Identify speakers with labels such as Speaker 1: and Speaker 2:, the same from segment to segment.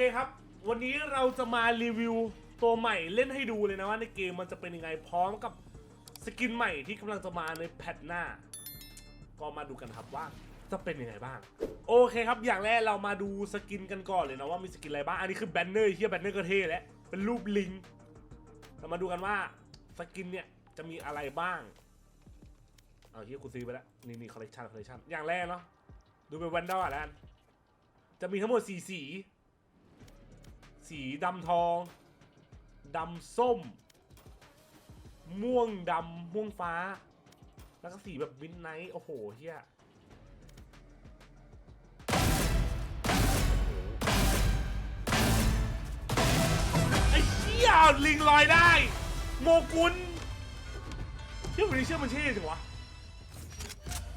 Speaker 1: เคครับ วันนี้เราจะมารีวิวตัวใหม่เล่นให้ดูเลยนะว่าในเกมมันจะเป็นยังไงพร้อมกับสกินใหม่ที่กำลังจะมาในแพทหน้า ก็มาดูกันครับว่าจะเป็นยังไงบ้าง โอเคครับ อย่างแรกเรามาดูสกินกันก่อนเลยนะว่ามีสกินอะไรบ้าง อันนี้คือแบนเนอร์เฮียแบนเนอร์ก็เท่แล้วเป็นรูปลิง เรามาดูกันว่าสกินเนี่ยจะมีอะไรบ้าง เอาเฮียกูซื้อไปแล้ว นี่นี่คอลเลคชันคอลเลคชันอย่างแรกเนาะดูเป็นวันดอร์แล้วกันจะมีทั้งหมดสีสี สีดำทองดำส้ม ม่วงดำม่วงฟ้า แล้วก็สีแบบวินไนท์โอ้โหเฮียไอ้เหี้ยลิงลอยได้ โมกุลเชื่อมันนี้เชื่อมันเท่จังวะ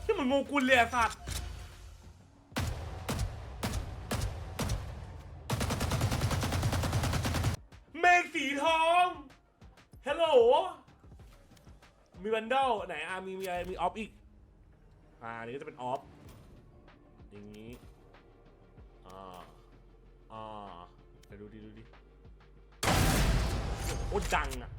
Speaker 1: เชื่อมันโมกุลเลยสัตว์ สีทองฮัลโหลมีวันดอลไหนอะมีมีอะไรมีออฟอีก อ่านนี้ก็จะเป็นออฟอย่างนี้ อ่า อ่าเดี๋ยวดูดิดูดิโอ้ดังอะ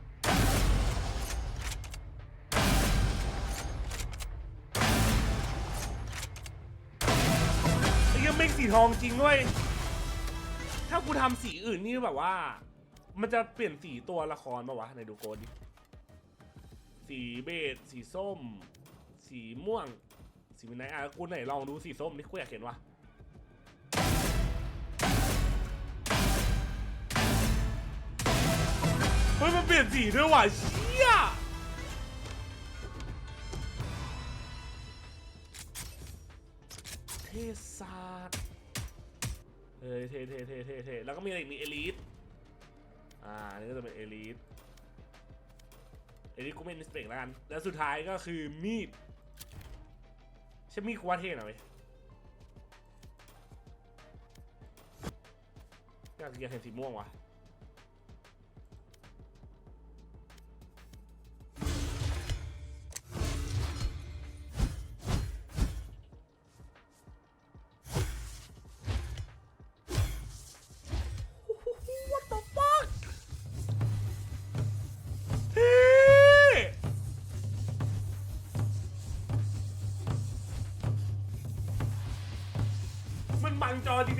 Speaker 1: ไอ้ยังเมฆสีทองจริงด้วย ถ้ากูทำสีอื่นนี่แบบว่า มันจะเปลี่ยนสีตัวละครปะวะไหนดูโกดดิ สีเบจสีส้ม สีม่วง สีมินไนอะกูไหนลองดูสีส้มนี่กูอยากเห็นว่ะเฮ้ยมันเปลี่ยนสีด้วยว่ะเชี่ยเทศาสตร์เฮ้ยเทเท่เท่เท่เท่แล้วก็มีอะไรอีกมีเอลิท อ่าอันนี่ก็จะเป็นเอลิทเอลิทกูเม่นิสเปกแล้วกัน แล้วสุดท้ายก็คือมีดใช่มีดกูว่าเท่หน่อยเว้ยอยากอยนเห็นสีม่วงว่ะ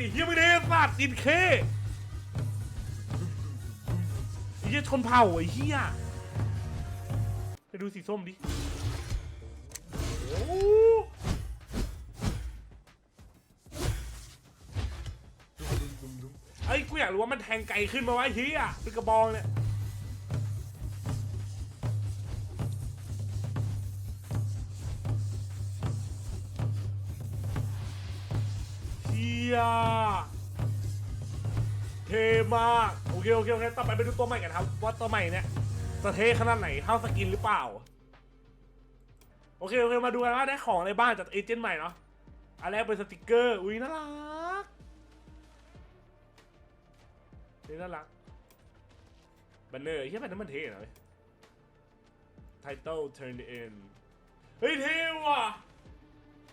Speaker 1: ดิเฮียไม่ได้สัตว์อินเคเฮียชนเผ่าไอ้เฮียไปดูสีส้มดิโอ้ไอ้ยกูอยากรู้ว่ามันแทงไกลขึ้นมาวะไว้เฮียเป็นกระบองเนี่ย มากโอเคโอเคโอเคต่อไปไปดูตัวใหม่กันครับ ว่าตัวใหม่เนี่ยจะเทขนาดไหนเท่าสกินหรือเปล่า โอเคโอเคมาดูกันว่าได้ของอะไรบ้างจากเอเจนต์ใหม่เนาะอันแรกเป็นสติกเกอร์อุ้ยน่ารักนี่น่ารักบันเนอร์เฮียบันเนอร์มันเท่นะเว้ย Title Turn the End เฮ้ยเท่ว่ะ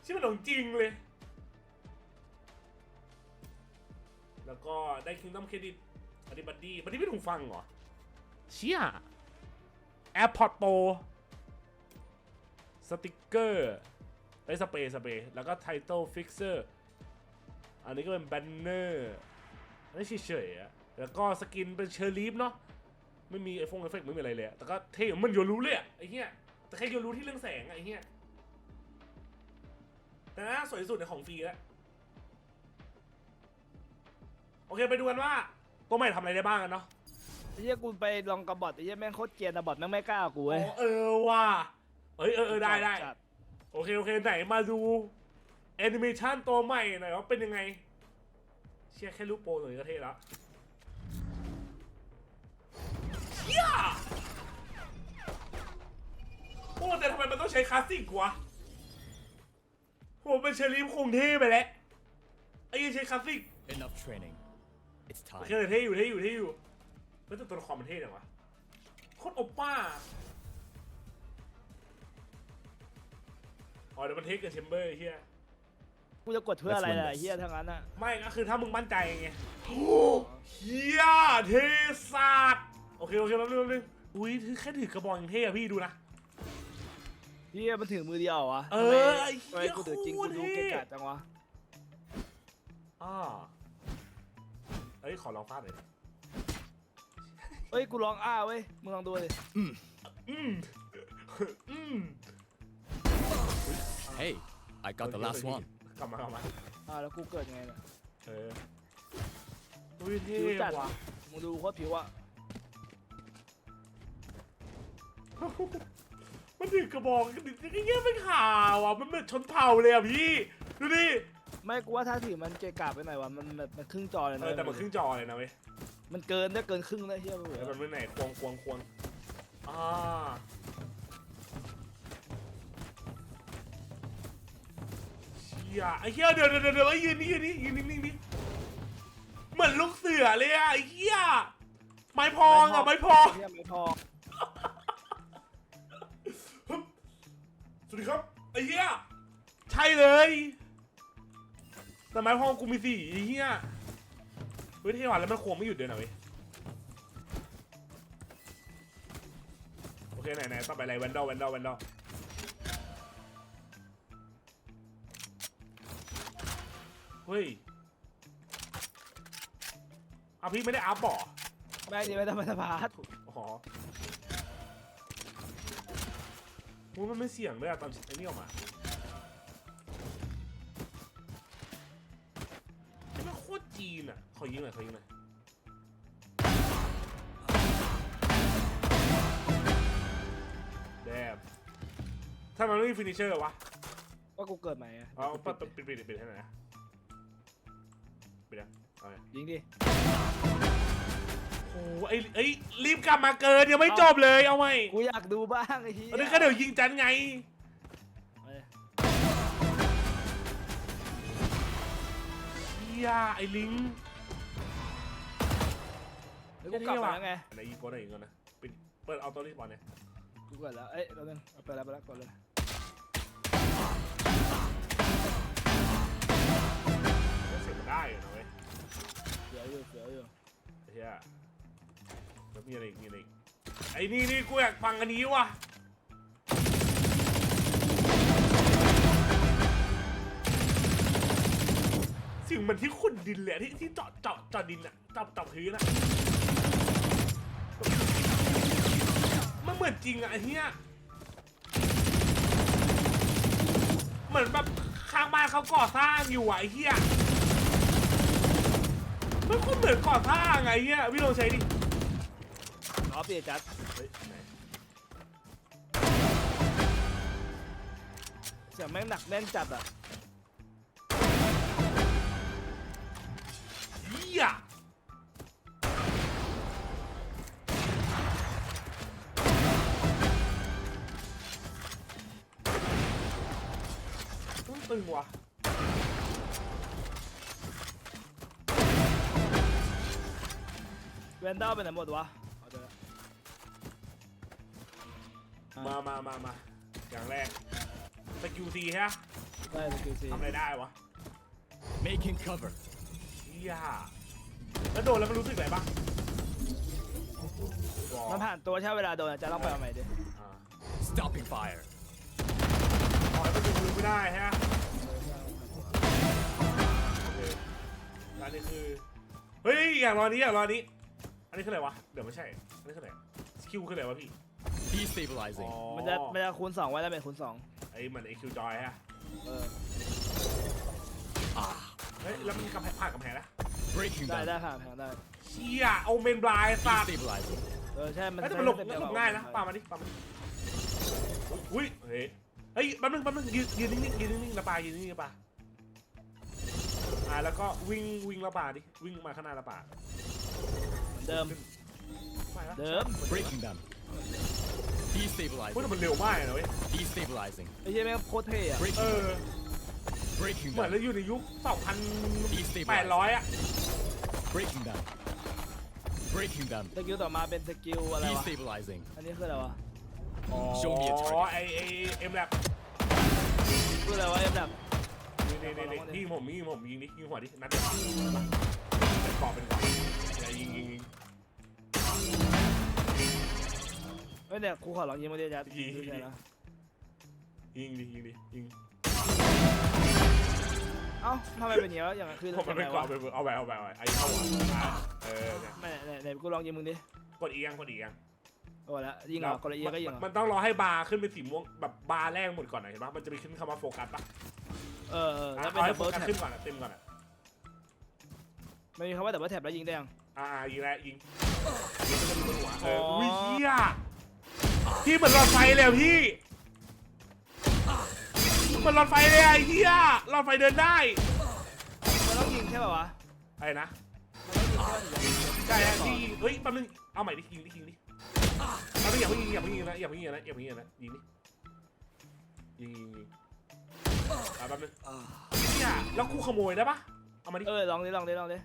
Speaker 1: ชื่อมันของจริงเลย แล้วก็ได้ Kingdom Credit อันนี้ บัดดี้บัดดี้ไม่ถูกฟังเหรอ เชี่ย AirPod Pro สติกเกอร์ได้สเปรย์สเปรย์แล้วก็ Title Fixer อันนี้ก็เป็นแบนเนอร์อันนี้เฉยๆอะแล้วก็สกินเป็นเชอร์ลีฟเนาะไม่มีไอโฟนเอฟเฟกต์ไม่มีอะไรเลย แต่ก็เท่มันโยรู้เลยอะไอ้เหี้ยแต่แค่โยรู้ที่เรื่องแสงอะไอ้เหี้ยแต่น่าสวยสุดในของฟรีแล้ว โอเคไปดูกันว่า ตัวใหม่ทำอะไรได้บ้างกันเนาะ
Speaker 2: ไอ้เหี้ยกูไปลองกับบอทไอ้เหี้ยแม่งโคตรเกรียนอะบอทแม่งไม่กล้ากูเว้ย
Speaker 1: อ๋อเออว่ะเอ้ยเออเออได้ได้
Speaker 2: จัด
Speaker 1: โอเค โอเค ไหนมาดูแอนิเมชันตัวใหม่หน่อยว่าเป็นยังไง เชี่ยแค่รูปโปรหน่อยก็เท่แล้วเชี่ยโอ้แต่ทำไมมันต้องใช้คลาสสิกวะโหเป็นเชอรี่คงเท่ไปแล้วไอ้ยังใช้คลาสสิก
Speaker 3: Enough training. It's time.
Speaker 1: เคเท่อยู่เท่อยู่เท่อยู่แล้วต่ตัวละครมันเท่จังวะโคตรโอป้าอ๋อเดี๋ยวมันเทคกับแชมเบอร์เฮีย
Speaker 2: กูจะกดเพื่ออะไรล่ะไอ้เฮียทั้งนั้นอะ
Speaker 1: ไม่ก็คือถ้ามึงมั่นใจไงเฮียเทศาสตร์โอเคโอเคแป๊บนึงแป๊บนึงอุ้ยถือแค่ถือกระบอกยังเท่อะพี่ดูนะ
Speaker 2: เฮียมันถึงมือเดียวเหรอวะ
Speaker 1: เออไอ้เหี้ย
Speaker 2: กูถือจริงกู
Speaker 1: ตร
Speaker 2: รู้
Speaker 1: เท่
Speaker 2: เกะกะจังวะ
Speaker 1: อ่า เอ้ยขอลองฟาดหน่อยดิ
Speaker 2: เฮ้ย กูร้องอ้าเว้ย มึงลองดูดิ
Speaker 1: อืมอืม
Speaker 3: Hey, I got the last one.
Speaker 1: กลับมากลับมา
Speaker 2: อ่าแล้วกูเกิดยังไงเนี่ย
Speaker 1: เอออุ้ยเท่
Speaker 2: ผิวจัด
Speaker 1: ว่ะ
Speaker 2: มึงดูโคตรผิวอะ
Speaker 1: มันถือกระบอกกันดิเงี้ยไม่ข่าวอะมันเหมือนชนเผ่าเลยอะพี่ ดูดิ
Speaker 2: ไม่กูว่าถ้าถือมันเกะกะไปหน่อยวะมันมันมันครึ่งจอเลย
Speaker 1: เอ
Speaker 2: นะ
Speaker 1: อแต่มันครึ่งจอเลยนะเว้ย
Speaker 2: มันเกินได้เกินครึ่งได้เฮียเว้ย
Speaker 1: แล้วมันไม่ไหนควงควงควงอ่าเชี่ยไอ้เหี้ยเดี๋ยวเดี๋ยวเดี๋ยวไอ้ยยืนนี่ยืนนี่ยืนนิ่งๆนี่เหมือนลูกเสือเลยอะไอ้เหี้ยไม้พองอะไม้พอง
Speaker 2: เฮียไม่พอ
Speaker 1: สวัสดีครับไอ้เหี้ยใช่เลย แต่ไม้พองกูมีสี่ไอ้เหี้ยเฮ้ยเท่หวานแล้วมันควงไม่หยุดเลยนะเว้ยโอเคไหนไหนต่อไปอะไรแวนดอลแวนดอลแวนดอลเฮ้ยเอาพี่ไม่ได้อัพบ่อ
Speaker 2: แม่งนี่ไม่ต้องมาสภาส
Speaker 1: อ๋อมูมันไม่เสี่ยงด้วยอะตอนไอ้นี่ออกมา ขอยิงหน่อยขอยิงหน่อยแดบถ้ามันไม่มีฟินิชเชอร์วะ
Speaker 2: ว่ากูเกิดใหม่อะ
Speaker 1: เอาปิดปิดปิดปิดให้หน่อยนะปิดนะเอาไง
Speaker 2: ยิงดิ
Speaker 1: โอ้โหไอ้ไอ้ยรีบกลับมาเกินยังไม่จบเลยเอาไหม
Speaker 2: กูอยากดูบ้างไอ้เฮีย
Speaker 1: อันนี้ก็เดี๋ยวยิงจันไง
Speaker 2: เอ้ย
Speaker 1: เฮียไอ้ลิง
Speaker 2: เฮ้ยกูกลับมาแล้วไง
Speaker 1: ไหนยิงก่อนไหนยิงก่อนนะปิดเปิดเอาตัวรีบอลเนี่ย
Speaker 2: กูเกิดแล้ว เอ้ยเราเดินเอาไปแล้วไปแล้วก่อนเลย
Speaker 1: เสียงมันได้อยู่นะเว้ย
Speaker 2: เสืออยู่เสืออยู่
Speaker 1: ไอ้เฮียแล้วมีอะไรอีกมีอะไรอีกไอ้นี่นี่กูอยากฟังอันนี้ว่ะเสิ่งเหมันที่ขุดดินเลยอะที่ที่เจาะเจาะเจาะดินอะเจาะเจาะพื้นอะ มันเหมือนจริงอะไอ้เหี้ยเหมือนแบบข้างบ้านเขาก่อสร้างอยู่อะไอ้เหี้ยมันก็เหมือนก่อสร้างไงเหี้ยพี่ลองใช้ดิ
Speaker 2: อ๋อเปลี่ยนจัด
Speaker 1: เฮ้ยไหน
Speaker 2: เสียงแม่งหนักแน่นจัดอะ
Speaker 1: เหี้ย ต้องตึงว่ะ
Speaker 2: แวนด้าไปไหนหมดวะเอาเดี๋ยวนะ
Speaker 1: มามามามาอย่างแรกสกิลซีฮะ
Speaker 2: ได้สกิลซี
Speaker 1: ทำอะไรได้วะ
Speaker 3: Making cover.
Speaker 1: เชี่ยแล้วโดนแล้วมันรู้สึกอะไรบ้าง
Speaker 2: มันผ่านตัวใช้เวลาโดนอะจะลองไปเอาใหม่ดิ
Speaker 1: อ่า
Speaker 3: Stopping fire.
Speaker 1: อ๋อแล้วมันจะรู้ไม่ได้ฮะ นนี้คือ เฮ้ยอย่างรอนี้อย่างรอนี้ อันนี้คืออะไรวะ เดี๋ยวไม่ใช่ อันนี้คืออะไรสกิลคืออะไรวะพี่
Speaker 3: Destabilizing.
Speaker 2: มันจะมันจะคูณสองไว้แล้วเป็นคูณสอง
Speaker 1: ไอ้เหมือนไอคิวจอยฮะ
Speaker 2: เออ
Speaker 3: Ah,
Speaker 1: เฮ้ยแล้วมันกำแพงผ่านกำแพงนะ
Speaker 3: breaking
Speaker 2: ได้
Speaker 3: them.
Speaker 2: ได้ค่ะแพงได้
Speaker 1: เชี่ยเอาเมนบลายสัตว์
Speaker 3: Destabilizing.
Speaker 2: เออใช่มัน
Speaker 1: เฮ้ยแต่มันหลบ
Speaker 2: ใช้
Speaker 1: หลบง่ายนะปามาดิปามาดิอุ้ยเฮ้ยเฮ้ยแป๊บนึงแป๊บนึงยืนยืนนิ่งๆยืนนิ่งๆระปายืนนิ่งๆระปา อ่าแล้วก็วิ่งวิ่งระปาดิวิ่งมาข้างหน้าระปา
Speaker 2: เหมือนเดิม
Speaker 1: ไปละ
Speaker 2: เดิม
Speaker 3: Breaking them.
Speaker 1: เฮ้ย
Speaker 3: Destabilizing.
Speaker 1: แต่มันเร็วมากเลยนะเว้ย
Speaker 3: Destabilizing.
Speaker 2: ไอ้เหี้ยแม่งโคตรเท่อะ
Speaker 1: เอ
Speaker 3: Breaking
Speaker 1: อ
Speaker 3: them. Breaking
Speaker 1: เหมือน
Speaker 3: them.
Speaker 1: เราอยู่ในยุค2,800อะ
Speaker 3: Breaking them. Breaking them.
Speaker 2: สกิลต่อมาเป็นสกิลอะไรวะ
Speaker 3: Destabilizing.
Speaker 2: อันนี้คืออะไรวะ
Speaker 1: อ๋อ
Speaker 3: Show me a target.
Speaker 1: ไอไอเอ็มแลบ
Speaker 2: คืออะไรวะเอ็มแบบ
Speaker 1: นี่นี่นี่นี่ยิงผมยิงผมยิงดิยิงหัวดินัดเดียวเป็นกรอบเป็นกรอบอย่ายิงยิงยิง
Speaker 2: เฮ้ยเนี่ยกูขอลองยิงมาดิจัด
Speaker 1: ยิง
Speaker 2: ดูใช่นะ
Speaker 1: ยิงดิยิงดิยิง
Speaker 2: เอ้าทำไมเป็นอย่างนี้วะอย่างนั้นคือ
Speaker 1: ผมมัน
Speaker 2: ทำไม
Speaker 1: เป็นกรอบ
Speaker 2: วะ
Speaker 1: เป็นเอาไปเอาไปเอาไปไอ้เข้าหัวอะเออเนี่ย
Speaker 2: ไม่ไหนไหนกูลองยิงมึงดิ
Speaker 1: กดอีกยังกดอีกยัง
Speaker 2: โอ้แล้วยิงเหรอกดละเอียดก็ยิงเหรอ
Speaker 1: มันต้องรอให้บาร์ขึ้นเป็นสีม่วงแบบบาร์แรกหมดก่อนหน่อยเห็นปะมันจะมีขึ้นคำว่าโฟกัสปะ
Speaker 2: เออเออ
Speaker 1: อะ
Speaker 2: แล้วเป็น
Speaker 1: เอา
Speaker 2: ดั
Speaker 1: ให้
Speaker 2: บ
Speaker 1: โฟ
Speaker 2: เบิล
Speaker 1: กัส
Speaker 2: แท็บ
Speaker 1: ขึ้นก่อนอะเต็มก่อนอะ
Speaker 2: มันมีคำว่าดับเบิลแท็บแล้วยิงได้ยัง
Speaker 1: อ่ายิงแล้วยิงยิงก็จะมีบนหัวเออ
Speaker 2: อ๋ออุ้
Speaker 1: อุ้ยเฮียพี่เหมือนหลอดไฟเลยอะพี่เหมือนหลอดไฟเลยอะไอ้เฮียหลอดไฟเดินได้
Speaker 2: มันต้องยิงใช่ป่าววะ
Speaker 1: อะไรนะ
Speaker 2: มันต้องยิงใช่ป่ะถึงจะยิง
Speaker 1: ใช่ฮะที่ยิงเฮ้ยแป๊บนึงเอาใหม่ดิยิงดิยิงดิแป๊บนึงอย่าเพิ่งยิงอย่าเพิ่งยิงนะอย่าเพิ่งยิงนะอย่าเพิ่งยิงนะยิงดิยิงยิงยิง อะแป๊บนึงเนี่ยแล้วกูขโมยได้ปะเอามาดิ
Speaker 2: เออลองดิลองดิลองดิ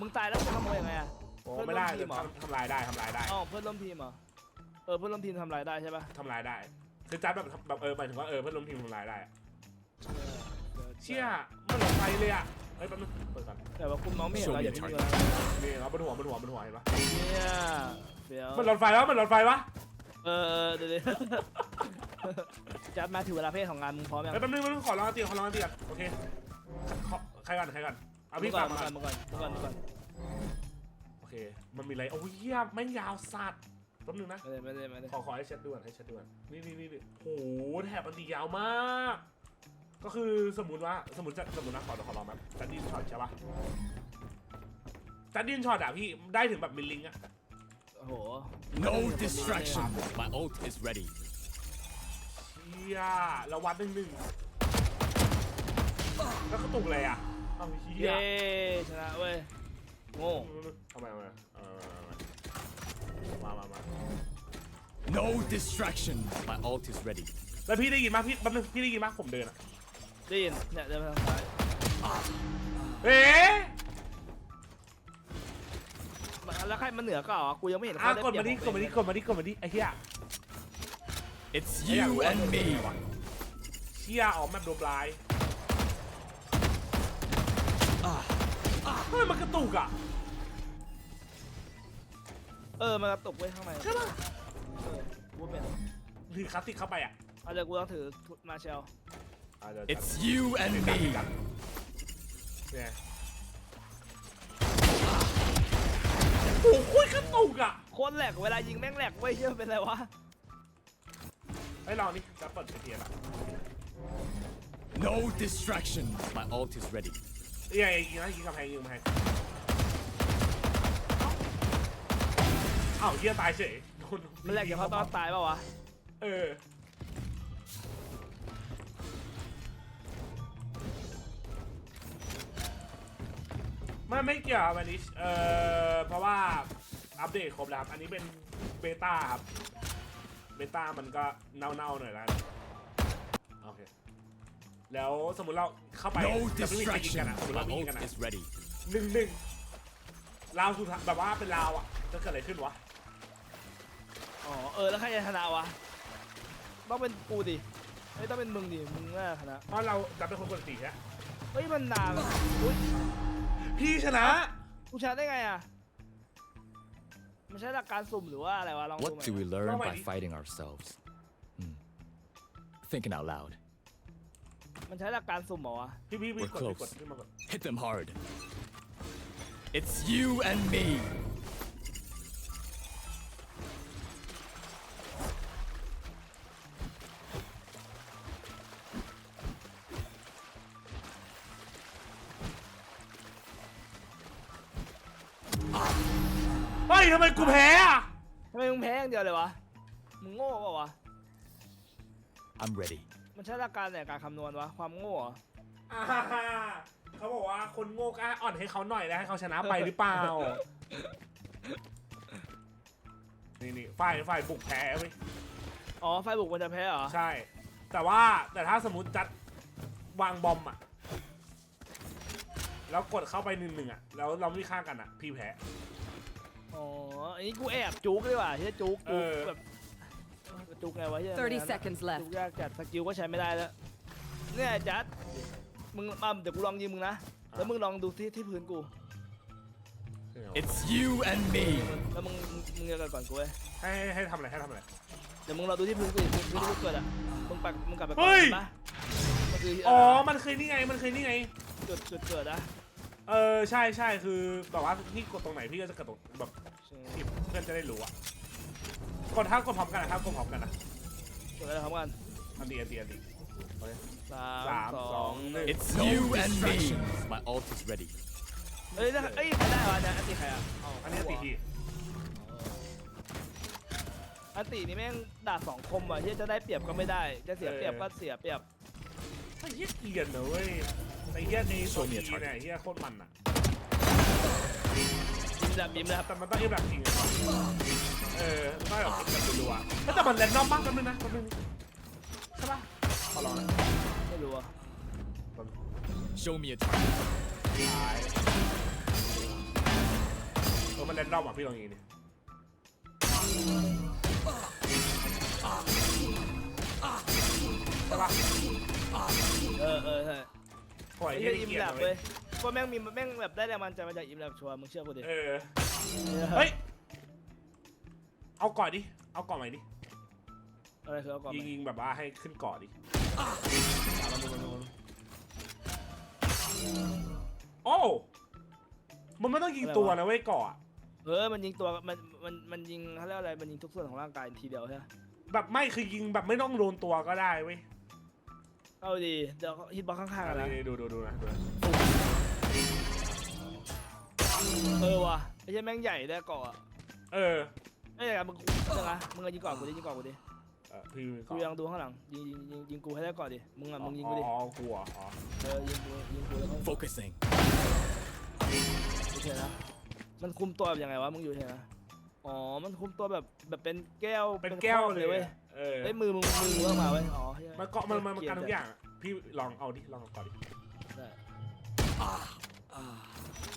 Speaker 2: มึงตายแล้วจะขโมยยังไงอะ
Speaker 1: โอ้ไม่ได้
Speaker 2: เพื่อนร่วมทีมเหรอ
Speaker 1: ทำทำลายได้ทำลายได้
Speaker 2: อ๋อเพื่อนร่วมทีมเหรอเออเพื่อนร่วมทีมทำรายได้ใช่ป่ะ
Speaker 1: ทำลายได้คือจัดแบบแบบเออหมายถึงว่าเออเพื่อนร่วมทีมทำลายได้อะเชี่ยมันหลอดไฟเลยอะเฮ้ยแป๊บนึงเปิดก่อน
Speaker 2: แต่ว่าคุมน้องไม่เห็นเราอย่าทิ้งอยู่นะ
Speaker 1: นี่เราบนหัวบนหัวบนหัวเห็นปะ
Speaker 2: เนี่ยเดี๋ยว
Speaker 1: มันหลอดไฟแล้วมันหลอดไฟปะ
Speaker 2: เออเออเดี๋ยวเดี๋ยวจัดมาถึงเวลาเพศของงานมึงพร้อมยัง
Speaker 1: เฮ้ยแป๊บนึงแป๊บนึงขอลองอันตีขอลองอันตีก่อนโอเคขอใครก่อนใครก่อนเอา
Speaker 2: มึ
Speaker 1: พี่
Speaker 2: งก่อ
Speaker 1: ฝานก
Speaker 2: มึ
Speaker 1: มาง
Speaker 2: ก่
Speaker 1: ก่
Speaker 2: อ
Speaker 1: อนน
Speaker 2: มึงก่อนมึงก่อนมึงก่อน
Speaker 1: โอเค มันมีอะไรโอ้ยเหี้ยแม่งยาวสัตว์แป๊บนึงนะ
Speaker 2: ไม่ได้ไม่ได้ไม่ได้
Speaker 1: ขอขอให้เช็ดด่วนให้เช็ดด่วนนี่นี่นี่นี่โอ้โหแถบอันตียาวมาก ก็คือสมมติว่าสมมติจะสมมตินะขอขอลองแบบจัดดินช็อตใช่ปะจัดดินช็อตอะพี่ได้ถึงแบบมิลลิงอะ
Speaker 2: โอ้โห
Speaker 3: No distraction. My ult is ready.
Speaker 1: เชี่ยแล้ววัดหนึ่งหนึ่งแล้วก็ตุกเลยอะเอาเชี่ย
Speaker 2: เย้ชนะเว้ยโง่
Speaker 1: ทำไมทำไมเออมามามา
Speaker 3: No distraction. My ult is ready.
Speaker 1: แล้วพี่ได้ยินมั้ยพี่แป๊บนึงพี่ได้ยินมั้ยผมเดินอะ
Speaker 2: ได้ยินเนี่ยเดินไปทางซ้าย
Speaker 1: เอ๊ะ
Speaker 2: มัน แล้วใครมันเหนือก็อะกูยังไม่เห็น
Speaker 1: อะ
Speaker 2: เขาได้
Speaker 1: กด
Speaker 2: เปรีย
Speaker 1: มา
Speaker 2: บ
Speaker 1: ดิกดมาดิกดมาดิกดมาดิไอ้เหี้ย
Speaker 3: It's
Speaker 1: ไอ้เหี้ย
Speaker 3: you and me.
Speaker 1: เชี่ยออกแมปโดบลายทำไมมันกระตุกอะ
Speaker 2: เออมันกระตุกไว้ข้างใน
Speaker 1: ใช่ป่ะ
Speaker 2: เออกูเป็น
Speaker 1: หรือคลาสสิกเข้าไปอะ
Speaker 2: เอาเดี๋ยวกูต้องถือมาเชล
Speaker 1: อะเดี๋ยว
Speaker 3: It's you and me.
Speaker 1: เนี่ย หโคตรกระตุกอะ
Speaker 2: โคนแหลกเวลายิงแม่งแหลกเว้ยเชื่อเป็นไรวะ
Speaker 1: ไอ้ยลองนี่จะเปิดเทียนอะ
Speaker 3: No distraction. My ult is ready.
Speaker 1: เอ้ยยิงนะยิงกำแพงยิงกำแพงอ้าวเฮียตายเฉยโดน
Speaker 2: มันแหลกอย่างเขาตอนตายเปล่าวะ
Speaker 1: เออ ไม่ไม่เกี่ยวครับอันนี้เอ่อเพราะว่าอัปเดตครบแล้วครับอันนี้เป็นเบต้าครับเบต้ามันก็เน่าๆหน่อยแล้วโอเคแล้วสมมติเราเข้าไป
Speaker 3: No
Speaker 1: จะไม่มีใครยิงกัน
Speaker 3: distraction.
Speaker 1: อะสมมติ
Speaker 3: My
Speaker 1: เราไม่ยิงกัน
Speaker 3: ult
Speaker 1: อะ
Speaker 3: is ready.
Speaker 1: หนึ่งหนึ่งลาวสุดท้ายแบบว่าเป็นลาวอะจะเกิดอะไรขึ้นวะ
Speaker 2: อ๋อเออแล้วใครจะชนะวะต้องเป็นกูดิไม่ต้องเป็นมึงดิมึงน่าชนะ
Speaker 1: เพราะเราจะเป็นคนกดสีฮะ
Speaker 2: เฮ้ยมันนานอุ้ย
Speaker 1: พี่ชนะ
Speaker 2: กูชนะได้ไงอ่ะมันใช้หลักการสุ่มหรือว่าอะไรวะลองดู
Speaker 3: What
Speaker 2: ใหม่
Speaker 3: do we learn
Speaker 1: Long
Speaker 3: by
Speaker 1: way.
Speaker 3: fighting ourselves? Hmm. Thinking out loud.
Speaker 2: มันใช้หลักการสุ่มเหรอวะ
Speaker 1: พี่พี่พี่
Speaker 3: We're
Speaker 1: กดพี่
Speaker 3: close.
Speaker 1: กดขึ้นมากด
Speaker 3: Hit them hard. It's you and me.
Speaker 1: ทำไมกูแพ้อะ
Speaker 2: ทำไมมึงแพ้อย่างเดียวเลยวะ มึงโง่เปล่าวะ
Speaker 3: I'm ready.
Speaker 2: มันใช้หลักการในการคำนวณวะ ความโง่เหรอ
Speaker 1: อ่าเขาบอกว่าคนโง่ก็อ่อนให้เขาหน่อยแล้วให้เขาชนะไปหรือเปล่า นี่นี่ฝ่ายฝ่ายบุกแพ้เว้ย
Speaker 2: อ๋อ ไฟบุกมันจะแพ้เหรอ
Speaker 1: ใช่ แต่ว่าแต่ถ้าสมมติจัดวางบอมอะแล้วกดเข้าไปหนึ่งหนึ่งอะแล้วเราไม่ฆ่ากันอะพี่แพ้
Speaker 2: อ๋ออันนี้กูแอบจุกดีกว่าเฮ้ยจุก
Speaker 1: เอ
Speaker 2: จุก
Speaker 1: อ
Speaker 2: แบบจุกไงวะเฮ้ย
Speaker 4: 30 seconds
Speaker 2: จุ
Speaker 4: left.
Speaker 2: กยากจัดสกิลก็ใช้ไม่ได้แล้วเนี่ยจัดมึงมาเดี๋ยวกูลองยิงมึงนะแล้วมึงลองดูที่ที่พื้นกู
Speaker 3: It's you and me.
Speaker 2: แล้วมึงมึงมึงจะเกิดก่อนกูเว้ย
Speaker 1: ให้ให้ให้ทำอะไรให้ทำอะไร
Speaker 2: เดี๋ยวมึงรอดูที่พื้นกูดิพื้นที่กูเกิดอะมึงปักมึงกลับไปก่อน
Speaker 1: เฮ้ย
Speaker 2: เห็นปะมันคือ
Speaker 1: อ๋
Speaker 2: อ๋
Speaker 1: อ
Speaker 2: อ
Speaker 1: มันเคยนี่ไง มันเคยนี่ไง
Speaker 2: จุดจุดเกิดนะ
Speaker 1: เออ ใช่ใช่คือแบบว่าพี่กดตรงไหนพี่ก็จะกดตรงแบบ
Speaker 2: ใช่
Speaker 1: ที่เพื่อนจะได้รู้อะกดท่ากดพร้อมกันนะท่ากดพร้อมกันนะ
Speaker 2: จุดอะไรพร้อมกัน
Speaker 1: อันดีอันดีอันดีโอเค
Speaker 2: สาม
Speaker 1: สาม
Speaker 2: ส
Speaker 1: ส
Speaker 2: อ
Speaker 1: องงหนึ่ง
Speaker 3: It's you and me. My ult is ready.
Speaker 2: เอ้ยแล้วเอ้ยใครได้วะเนี่ยอันตีใครอะเา
Speaker 1: อันนี้ตีที
Speaker 2: อันตีนี่แม่งดาบสองคมอะที่จะได้เปรียบก็ไม่ได้ จะเสียเปรียบก็เสียเปรียบ
Speaker 1: ไอ้เหี้ยเกลียนนะเว้ยไอ้เหี้ยในโซเชียลเนี่ยไอ้เหี้ยโคตรมันอะ
Speaker 2: ยิ้ มแล้วยิ้มแล้ว
Speaker 1: แต่มันต้องเอ็มแบบจริงอะเออต้องแบบแบบดูอะแต่มันแรนดอมมากแป๊บนึงนะแป๊บนึงใช่ปะขอลองนะ
Speaker 2: ไม่รู้อะ
Speaker 3: Show me a target.
Speaker 1: ตายเออมันแรนดอมอะพี่ลองยิงดิใช่ปะ
Speaker 2: เออเออใช่
Speaker 1: ปล่อย
Speaker 2: ไอ้
Speaker 1: ให้
Speaker 2: เหี้ย
Speaker 1: ได้
Speaker 2: ยิ้ม
Speaker 1: เกีย
Speaker 2: แล
Speaker 1: ร์
Speaker 2: บ
Speaker 1: เล
Speaker 2: เว้
Speaker 1: ย
Speaker 2: ย ว่าแม่งมีแม่งแบบได้แรงมันใจมาจากยิ้มแลบชัวร์มึงเชื่อกูดิ
Speaker 1: เออ เฮ้ย เอาก่อนดิ เอาก่อนใหม่ดิ
Speaker 2: อะไรคือเอาก่อน
Speaker 1: ยิงยิงแบบว่าให้ขึ้นเกาะดิโอ้มันไม่ต้องยิงตัวนะเว้ยเกาะอะ
Speaker 2: เออมันยิงตัวมันมันมันยิงเขาเรียกอะไรมันยิงทุกส่วนของร่างกายทีเดียวใช่ไหม
Speaker 1: แบบไม่คือยิงแบบไม่ต้องโดนตัวก็ได้เว้ย
Speaker 2: เอาดีเดี๋ยวฮิตบอลข้างๆกันนะ
Speaker 1: นี่ดูดูดูนะดูนะ
Speaker 2: เออว่ะไอ้เหี้ยแม่งใหญ่ได้เกาะอะ
Speaker 1: เออ
Speaker 2: เอ้ยมึงเดี๋ยวนะมึงอะยิงก่อนกูดิยิงก่อนกูดิ
Speaker 1: เออพี่
Speaker 2: กูยังดูข้างหลังยิงยิงยิงยิงกูให้ได้ก่อนดิมึงอะมึงยิงกูดิ
Speaker 1: อ๋อกลัวอ๋อ
Speaker 2: เออยิงกูยิงกูแล้วก็
Speaker 3: Focusing.
Speaker 2: โอเคนะมันคุมตัวแบบยังไงวะมึงอยู่เห็นนะอ๋อมันคุมตัวแบบแบบเป็นแก้ว
Speaker 1: เป็นแก้ว
Speaker 2: ข้อเลยเว้ย
Speaker 1: เออ
Speaker 2: เอ้ยมือมึงมือมึงเอามาเว้ยอ๋อหี้ย
Speaker 1: มันเกาะมันมันมัน
Speaker 2: เกลีย
Speaker 1: กัน
Speaker 2: ด
Speaker 1: ทุกอย่างอะพี่ลองเอาดิลองเอาก่อนดิ
Speaker 2: ได้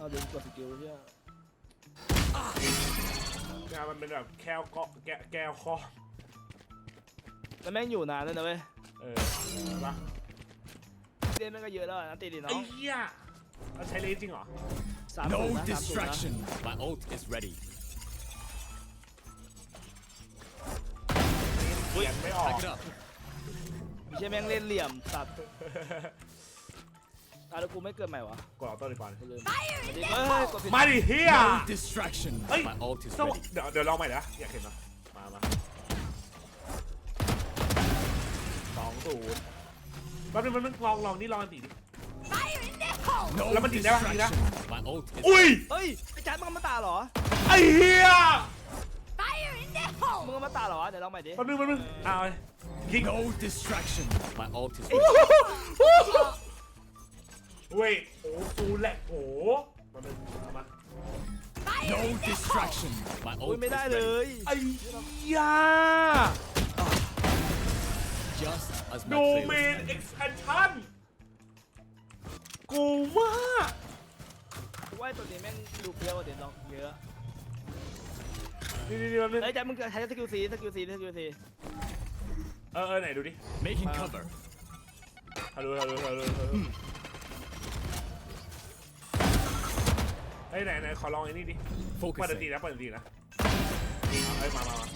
Speaker 2: เอาดึงกดสกิลเชี่ย
Speaker 1: งานมันเป็นแบบแก้วเกาะแก้วแก้วข้อ
Speaker 2: แล้วแม่งอยู่นานด้วยนะเว้ย
Speaker 1: เออเห็นปะ
Speaker 2: เล่นแม่งก็เยอะแล้วอะนะตีดิน้อ
Speaker 1: ไอ้
Speaker 2: ง
Speaker 1: เหี้ยเราใช้เลนจริงเหรอ
Speaker 2: สามศูนย์
Speaker 3: No
Speaker 2: นะสามศูนย์นะ
Speaker 3: distraction. My ult is ready.
Speaker 1: เขียนไม่ออก
Speaker 3: Back it up.
Speaker 2: ไม่ใช่แม่งเล่นเหลี่ยมสัตว์ อะแล้วกูไม่เกิดใหม่วะ
Speaker 1: กดออโต้ดีกว่า
Speaker 2: กูลืมเฮ้ยกดผิด
Speaker 1: มาดิเฮีย
Speaker 3: No distraction.
Speaker 1: Hey,
Speaker 3: My ult is
Speaker 1: สว
Speaker 3: ready.
Speaker 1: เดี๋ยวเดี๋ยวลองใหม่นะอยากเห็นนะมามาสองศูนย์แป๊บนึงมันลองลองนี่ลองอันตีดิ
Speaker 3: No
Speaker 1: Laman din, laman din,
Speaker 3: distraction. My ult is
Speaker 1: อุ้ย
Speaker 2: เฮ้ยไอ้จัดมึงเอามาตาเหรอ
Speaker 1: ไอ้เฮีย
Speaker 2: มึงเอามาตาเหรอเดี๋ยวลองใหม่ดิ
Speaker 1: แป๊บนึงแป๊บนึงเอาเลยยิง
Speaker 3: No distraction. My ult is
Speaker 1: โอ้
Speaker 3: ready.
Speaker 1: โหเว้ยโอ้ซูแหลกโอ้แป๊บนึงเอามา
Speaker 3: No distraction. My
Speaker 2: อุ้ย
Speaker 3: ult
Speaker 2: ไม่
Speaker 3: is
Speaker 2: ได้เล
Speaker 3: ready.
Speaker 2: ย
Speaker 1: ไอ้เหี้ย
Speaker 3: Just as
Speaker 1: โด
Speaker 3: my
Speaker 1: เม
Speaker 3: players.
Speaker 1: นเอ็กซ์แพนชั่นกูมาก
Speaker 2: กูว่าไอ้ตัวนี้แม่งดูเปรี้ยวกว่าเดี๋ยวลองเยอะ
Speaker 1: นี่นี่นี่แป๊บนึง
Speaker 2: เฮ้ยจัดมึงใช้สกิลซีสกิลซีสกิลซี
Speaker 1: เออเออไหนดูดิ
Speaker 3: Making
Speaker 2: Wow.
Speaker 3: cover.
Speaker 1: ฮัลโหลฮัลโหลฮัลโหลฮัลโหล ฮ้ยไหนไหนขอลองไอ้นี่ดิเปิดดนตรี
Speaker 3: Focusing.
Speaker 1: นะเปิดดนตรีนะเฮ้ยมามามา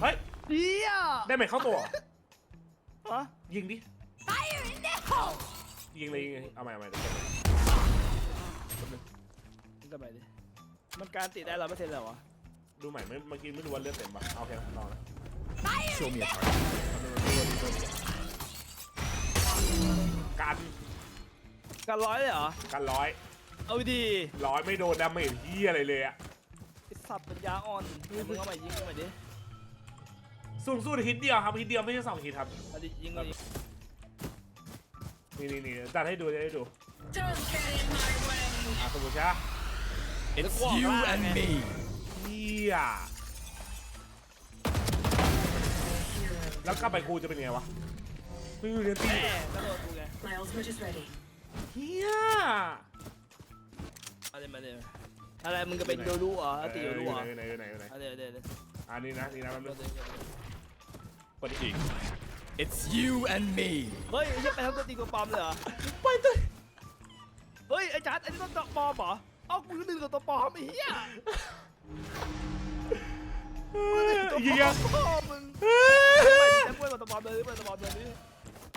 Speaker 1: เฮ้ย
Speaker 2: เดีย
Speaker 1: ได้ไหมเข้าตัวเหรอ
Speaker 2: ฮะ
Speaker 1: ยิงดิยิงเลยยิงเลยเอาใหม่เอาใหม่เดี๋ยวเก็บไว้
Speaker 2: มึงกลับไปดิมันการติดได้ร้อยเปอร์เซ็นต์แล้ววะ
Speaker 1: ดูใหม่ไม่เมื่อกี้ไม่รู้ว่าเลือดเต็มปะเอาโอเคลองนะ
Speaker 3: Show me a target.
Speaker 1: กัน
Speaker 2: การร้อยเลยเหรอ
Speaker 1: กันร้อย
Speaker 2: เอาดี
Speaker 1: ร้อยไม่โดนดาเมจเหี้ยอะไรเลยอะ
Speaker 2: ไอ้สัตว์ปัญญาอ่อนมึงเอาใหม่ยิงเอาใหม่ดิ
Speaker 1: สูงสุดฮิตเดียวครับฮิตเดียวไม่ใช่สองฮิตครับ
Speaker 2: เอาดิยิงเลย
Speaker 1: นี่นี่นี่จัดให้ดูจัดให้ดู
Speaker 4: Don't get in my way.
Speaker 1: อะสมมติใช่ปะ
Speaker 3: It's
Speaker 2: walk
Speaker 3: you
Speaker 2: around,
Speaker 3: and
Speaker 2: man.
Speaker 3: me.
Speaker 1: เหี้ยแล้วกลับไปกูจะเป็นไงวะไม่อยู่เรียนตี
Speaker 2: แม่กระโดดกูไง
Speaker 4: My ultimate is ready.
Speaker 1: เฮีย
Speaker 2: เอาเดี๋ยวมาเดี๋ยวอะไรมึงก็เป็นโยรูเหรอเอาติโยรูเหรอ
Speaker 1: อยู่ไหนอยู่ไหนอยู่ไหน
Speaker 2: เอาเดี๋ยวเดี๋ยวเดี๋ยว
Speaker 1: อันนี้นะนี่นะแป๊บนึ
Speaker 2: เอา
Speaker 1: ง
Speaker 2: เดี๋ยวเดี๋ยว
Speaker 1: กดอีก
Speaker 3: It's you and me.
Speaker 2: เฮ้ยไอ้เหี้ยไปทั้งตัวจริงตัวปลอมเลยเหรอ
Speaker 1: ไปตัว
Speaker 2: เฮ้ยไอ้จัดไอ้นี่ต้องตัวปลอมเหรอเอ้ากูนึกถึงตัวปลอมไอ้เหี้ย
Speaker 1: ยิงยัง
Speaker 2: ตัวปลอมมึงไม่ดิจะพูดตัวปลอมเลยไม่ตัวปลอมเลยนี่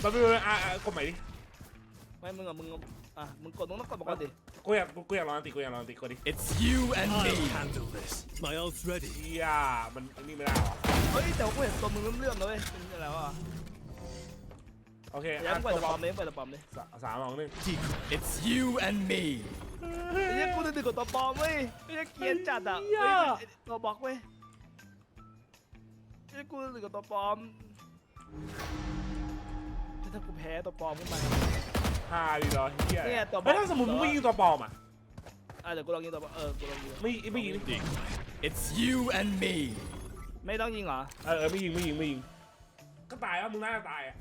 Speaker 1: มาไปอะอะกดใหม่ดิ
Speaker 2: ไม่มึงอะมึงอะมึงกดมึงต้องกดปกติ
Speaker 1: กูอยากกูอยากลองอันติกูอยากลองอันติกดดิ
Speaker 3: It's you and
Speaker 5: I'll
Speaker 3: me.
Speaker 5: handle this. My ult's ready.
Speaker 1: เฮียมันอันนี้ไม่ได้หรอ
Speaker 2: เฮ้ยแต่ว่ากูเห็นตัวมึงเลื่อมๆนะเว้ยเป็นอะไรวะ
Speaker 1: โอเค
Speaker 2: อย่า
Speaker 1: อะ
Speaker 2: เพิ่งเปิด
Speaker 1: ตัว
Speaker 2: ตัว
Speaker 1: ป
Speaker 2: ป
Speaker 1: ล
Speaker 2: ล
Speaker 1: อ
Speaker 2: อ
Speaker 1: ม
Speaker 2: มเลยเปิดตัวปลอมเลย
Speaker 1: สาสามสองหนึ่ง
Speaker 3: It's you and me.
Speaker 2: ไอ้เหี้ยกูนึกถึงตัวปลอมเว้ยไอ้เหี้ยเกรียนจัดอะ
Speaker 1: เหี้
Speaker 2: เฮ้
Speaker 1: ย
Speaker 2: ยไอ้ตัวบล็อกเว้ยไอ้เหี้ยกูนึกถึงตัวปลอมถ้ากูแพ้ตัวปลอมขึ้นมา
Speaker 1: ฮาดีเหรอเฮีย
Speaker 2: เนี่ยตัวบอล
Speaker 1: เฮ้ยถ้าสมมติมึงไม่ยิงตัวปลอมอะ
Speaker 2: อะเดี๋ยวกูลองยิงตัวปลอมเออกูลองยิง
Speaker 1: ไม่ไม่ยิงดิ
Speaker 3: It's you and me.
Speaker 2: ไม่ต้องยิงเหรอ
Speaker 1: เออเออไม่ยิงไม่ยิงไม่ยิงก็ตายแล้วมึงน่าจะตายอะ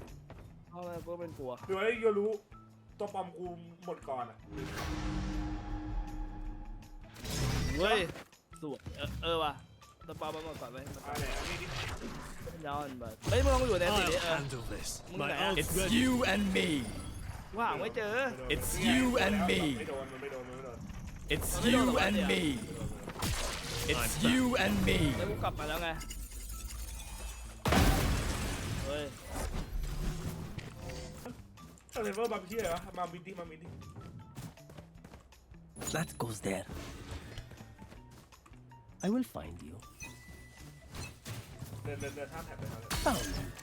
Speaker 2: เพราะว่ากูเป็นกลัว
Speaker 1: ดูไอ้โยรู้ตัวปลอมกูหมดก่อนอะ
Speaker 2: เว้ยสวยเออเออว่ะตัวปลอมมันหมดก่อนเว้ย
Speaker 1: อะไรอันนี้ดิ
Speaker 2: ย้อนไปเฮ้ยมึงลองอยู่ในสี
Speaker 5: I'll
Speaker 2: นี้เออ
Speaker 5: handle this.
Speaker 2: มึง
Speaker 5: My
Speaker 2: ไหนอะ
Speaker 5: ult's
Speaker 3: It's
Speaker 5: ready.
Speaker 3: you and me.
Speaker 2: ว่าหาไม่เจอ
Speaker 3: It's you and me.
Speaker 1: ไม่โดนมันไม่โดนมันไม่โดน
Speaker 3: It's
Speaker 2: Ano
Speaker 3: you
Speaker 2: yun,
Speaker 3: and
Speaker 2: ano
Speaker 3: me. It's you and me.
Speaker 2: แล้วกูกลับมาแล้วไง เฮ้ย
Speaker 1: เออเซฟเวอร์บางที่เลยวะมาบินดิมาบินดิ
Speaker 6: That goes there. I will find you.
Speaker 1: เดินเดินเดินท่ามแท็บไปมาเลย
Speaker 6: Found you.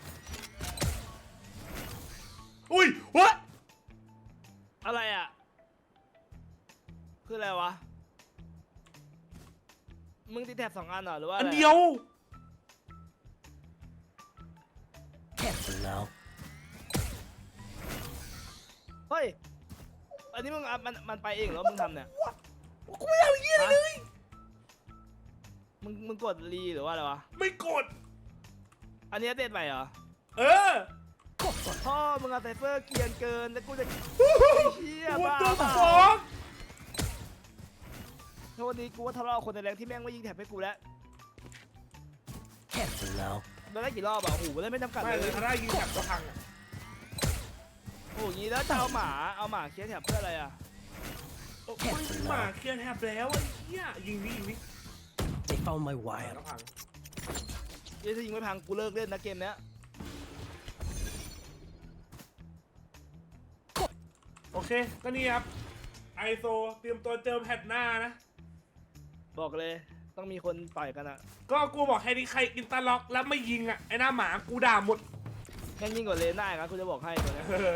Speaker 2: มึงติดแถบสองอันเหรอหรือว่า
Speaker 1: อั
Speaker 2: อะ
Speaker 1: น
Speaker 2: ไร
Speaker 1: เดียว
Speaker 6: Careful now.
Speaker 2: เฮ้ยอันนี้มึงอะมันมันไปเองเหรอมึงทำเนี่ย
Speaker 1: กูไม่เอาเยี่ยเลย
Speaker 2: มึงมึงกดรีหรือว่าอะไรวะ
Speaker 1: ไม่กด
Speaker 2: อันนี้เด็ดใหม่เหรอ
Speaker 1: เออ
Speaker 2: พ่อมึงอะไซเฟอร์เกรียนเกินแล้วกูจะเฮีย
Speaker 1: กู
Speaker 2: บ้า
Speaker 1: ตัว
Speaker 2: เปล่า
Speaker 1: ฟอก
Speaker 2: โทษดีกูว่าทะเลาะกับคนในแรงที่แม่งไม่ยิงแถบให้กูแล้ว
Speaker 6: Careful now.
Speaker 2: โดนได้กี่รอบอะโอ้โหได้ไม่จำกัด
Speaker 1: ไม่
Speaker 2: เล
Speaker 1: เลยย ถ้าได้ยิงแท็บก็พังอะ
Speaker 2: โอ้โหอย่างนี้แล้วจะเอาหมาเอาหมาเคลียร์แถบเพื่ออะไรอะ
Speaker 1: โอ้ยหมาเคลียร์แท็บแล้วไอ้เหี้ยยิงดิยิงดิ
Speaker 6: They found my
Speaker 1: หมา
Speaker 6: wire.
Speaker 1: ก็พัง
Speaker 2: เดี๋ยวถ้ายิงไม่พังกูเลิกเล่นนะเกมเนี้ย
Speaker 1: โอเคก็นี่ครับไอโซเตรียมตัวเจอแพทหน้านะ
Speaker 2: บอกเลย ต้องมีคนต่อยกันอะ
Speaker 1: ก็กูบอกให้ดิใครอินตาล็อกแล้วไม่ยิงอะไอ้หน้าหมากูด่าหมด
Speaker 2: แม่งยิ่งกว่าเลน่าอีกนะกูจะบอกให้ตัวเนี้ย
Speaker 1: เออ